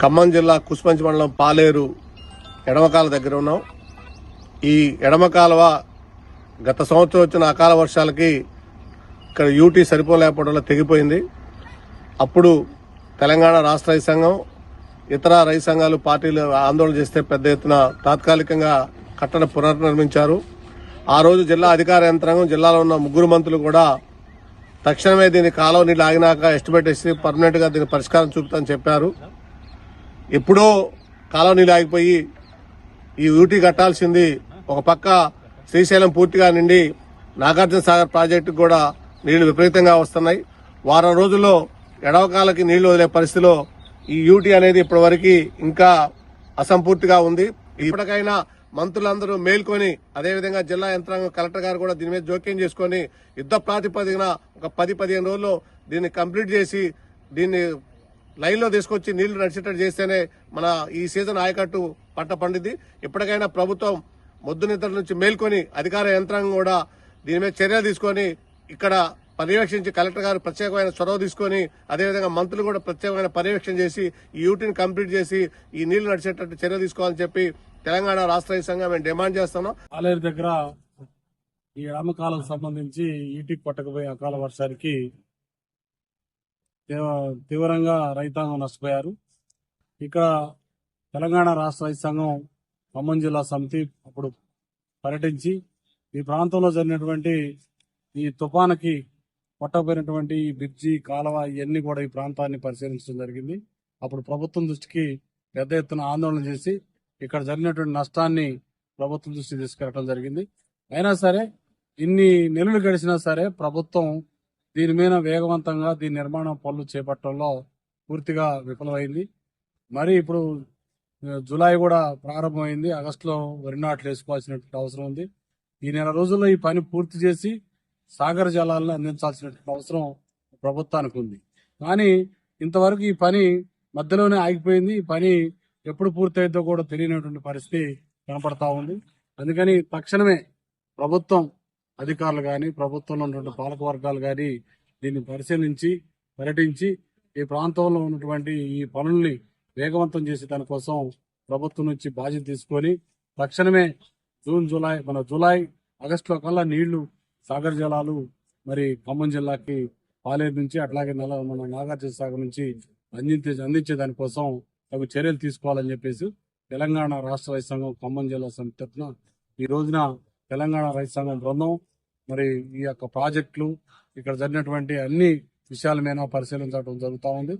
ఖమ్మం జిల్లా కుస్మంచి మండలం పాలేరు ఎడమకాల దగ్గర ఉన్నాం. ఈ ఎడమకాలవ గత సంవత్సరం వచ్చిన అకాల వర్షాలకి ఇక్కడ యూటీ సరిపోలేకపోవడం వల్ల తెగిపోయింది. అప్పుడు తెలంగాణ రాష్ట్ర రైతు సంఘం ఇతర రైతు సంఘాలు పార్టీలు ఆందోళన చేస్తే పెద్ద ఎత్తున తాత్కాలికంగా కట్టడ పునర్నిర్మించారు. ఆ రోజు జిల్లా అధికార యంత్రాంగం జిల్లాలో ఉన్న ముగ్గురు మంత్రులు కూడా తక్షణమే దీని కాలువ నీళ్ళు ఆగినాక ఎస్టిమేట్ వేసి పర్మనెంట్గా దీని పరిష్కారం చూపుతామని చెప్పారు. ఎప్పుడో కాలనీలు ఆగిపోయి ఈ ఊటీ కట్టాల్సింది ఒక పక్క శ్రీశైలం పూర్తిగా నిండి నాగార్జున సాగర్ ప్రాజెక్టు కూడా నీళ్ళు విపరీతంగా వస్తున్నాయి. వారం రోజుల్లో ఎడవకాలకి నీళ్ళు వదిలే పరిస్థితిలో ఈ యూటీ అనేది ఇప్పటివరకు ఇంకా అసంపూర్తిగా ఉంది. ఇప్పటికైనా మంత్రులందరూ మేల్కొని అదేవిధంగా జిల్లా యంత్రాంగం కలెక్టర్ గారు కూడా దీని మీద జోక్యం చేసుకొని యుద్ధ ప్రాతిపదికన ఒక పది పదిహేను రోజుల్లో దీన్ని కంప్లీట్ చేసి దీన్ని లైన్లో తీసుకొచ్చి నీళ్ళు నడిచేటట్టు చేస్తేనే మన ఈ సీజన్ ఆయకట్టు పంట పండిద్ది. ఇప్పటికైనా ప్రభుత్వం మొద్దు నిద్ర నుంచి మేల్కొని అధికార యంత్రాంగం కూడా దీని మీద చర్యలు తీసుకొని ఇక్కడ పర్యవేక్షించి కలెక్టర్ గారు ప్రత్యేకమైన చొరవ తీసుకొని అదేవిధంగా మంత్రులు కూడా ప్రత్యేకమైన పర్యవేక్షణ చేసి ఈ యూటీని కంప్లీట్ చేసి ఈ నీళ్ళు నడిచేటట్టు చర్య తీసుకోవాలని చెప్పి తెలంగాణ రాష్ట్ర రైతు సంఘం మేము డిమాండ్ చేస్తున్నాం. ఆలేరు దగ్గర ఈ ఎడమకాలకు సంబంధించి ఈటి పట్టకపోయే అకాల వర్షానికి తీవ్రంగా రైతాంగం నష్టపోయారు. ఇక్కడ తెలంగాణ రాష్ట్ర రైతు సంఘం ఖమ్మం జిల్లా సమితి అప్పుడు పర్యటించి ఈ ప్రాంతంలో జరిగినటువంటి ఈ తుఫానుకి కొట్టకపోయినటువంటి ఈ బ్రిడ్జి కాలువ ఇవన్నీ కూడా ఈ ప్రాంతాన్ని పరిశీలించడం జరిగింది. అప్పుడు ప్రభుత్వం దృష్టికి పెద్ద ఎత్తున ఆందోళన చేసి ఇక్కడ జరిగినటువంటి నష్టాన్ని ప్రభుత్వం దృష్టికి తీసుకెళ్ళడం జరిగింది. అయినా సరే ఇన్ని నెలలు గడిచినా సరే ప్రభుత్వం దీని మీద వేగవంతంగా దీని నిర్మాణం పనులు చేపట్టడంలో పూర్తిగా విఫలమైంది. మరి ఇప్పుడు జూలై కూడా ప్రారంభమైంది. ఆగస్టులో వరి నాట్లు వేసుకోవాల్సినటువంటి అవసరం ఉంది. ఈ నెల రోజుల్లో ఈ పని పూర్తి చేసి సాగర జలాలను అందించాల్సినటువంటి అవసరం ప్రభుత్వానికి ఉంది. కానీ ఇంతవరకు ఈ పని మధ్యలోనే ఆగిపోయింది. ఈ పని ఎప్పుడు పూర్తయిద్దో కూడా తెలియనటువంటి పరిస్థితి కనపడతా ఉంది. అందుకని తక్షణమే ప్రభుత్వం అధికారులు కానీ ప్రభుత్వంలో ఉన్నటువంటి పాలక వర్గాలు కానీ దీన్ని పరిశీలించి పర్యటించి ఈ ప్రాంతంలో ఉన్నటువంటి ఈ పనుల్ని వేగవంతం చేసే దానికోసం ప్రభుత్వం నుంచి బాధ్యత తీసుకొని తక్షణమే జూన్ జూలై మన జూలై ఆగస్టులో కల్లా నీళ్ళు సాగర్ జలాలు మరి ఖమ్మం జిల్లాకి పాలేరు నుంచి అట్లాగే నల్ల మన నాగార్జున సాగర్ నుంచి అందించే అందించే దానికోసం తగు చర్యలు తీసుకోవాలని చెప్పేసి తెలంగాణ రాష్ట్ర రైతు సంఘం ఖమ్మం జిల్లా సమితి ఈ రోజున తెలంగాణ రైతు సంఘం బృందం. మరి ఈ యొక్క ప్రాజెక్టులు ఇక్కడ జరిగినటువంటి అన్ని విషయాల మీద పరిశీలించడం జరుగుతూ ఉంది.